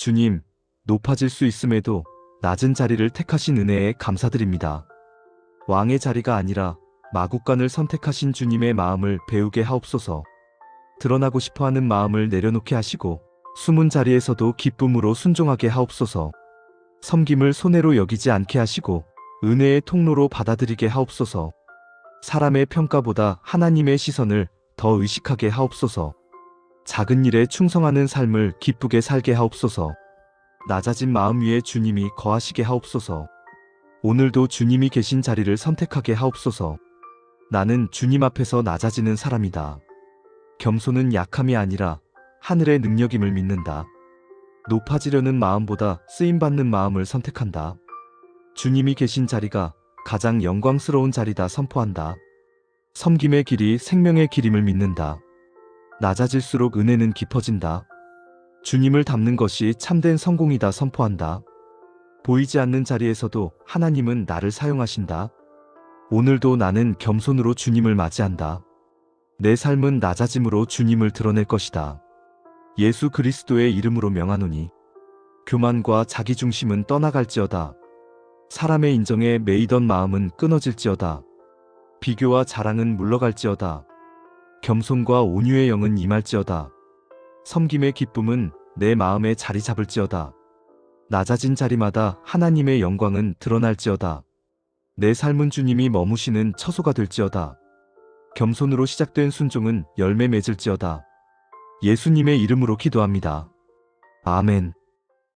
주님, 높아질 수 있음에도 낮은 자리를 택하신 은혜에 감사드립니다. 왕의 자리가 아니라 마국간을 선택하신 주님의 마음을 배우게 하옵소서. 드러나고 싶어 하는 마음을 내려놓게 하시고 숨은 자리에서도 기쁨으로 순종하게 하옵소서. 섬김을 손해로 여기지 않게 하시고 은혜의 통로로 받아들이게 하옵소서. 사람의 평가보다 하나님의 시선을 더 의식하게 하옵소서. 작은 일에 충성하는 삶을 기쁘게 살게 하옵소서. 낮아진 마음 위에 주님이 거하시게 하옵소서. 오늘도 주님이 계신 자리를 선택하게 하옵소서. 나는 주님 앞에서 낮아지는 사람이다. 겸손은 약함이 아니라 하늘의 능력임을 믿는다. 높아지려는 마음보다 쓰임받는 마음을 선택한다. 주님이 계신 자리가 가장 영광스러운 자리다 선포한다. 섬김의 길이 생명의 길임을 믿는다. 낮아질수록 은혜는 깊어진다. 주님을 닮는 것이 참된 성공이다 선포한다. 보이지 않는 자리에서도 하나님은 나를 사용하신다. 오늘도 나는 겸손으로 주님을 맞이한다. 내 삶은 낮아짐으로 주님을 드러낼 것이다. 예수 그리스도의 이름으로 명하노니 교만과 자기중심은 떠나갈지어다. 사람의 인정에 매이던 마음은 끊어질지어다. 비교와 자랑은 물러갈지어다. 겸손과 온유의 영은 임할지어다. 섬김의 기쁨은 내 마음에 자리 잡을지어다. 낮아진 자리마다 하나님의 영광은 드러날지어다. 내 삶은 주님이 머무시는 처소가 될지어다. 겸손으로 시작된 순종은 열매 맺을지어다. 예수님의 이름으로 기도합니다. 아멘.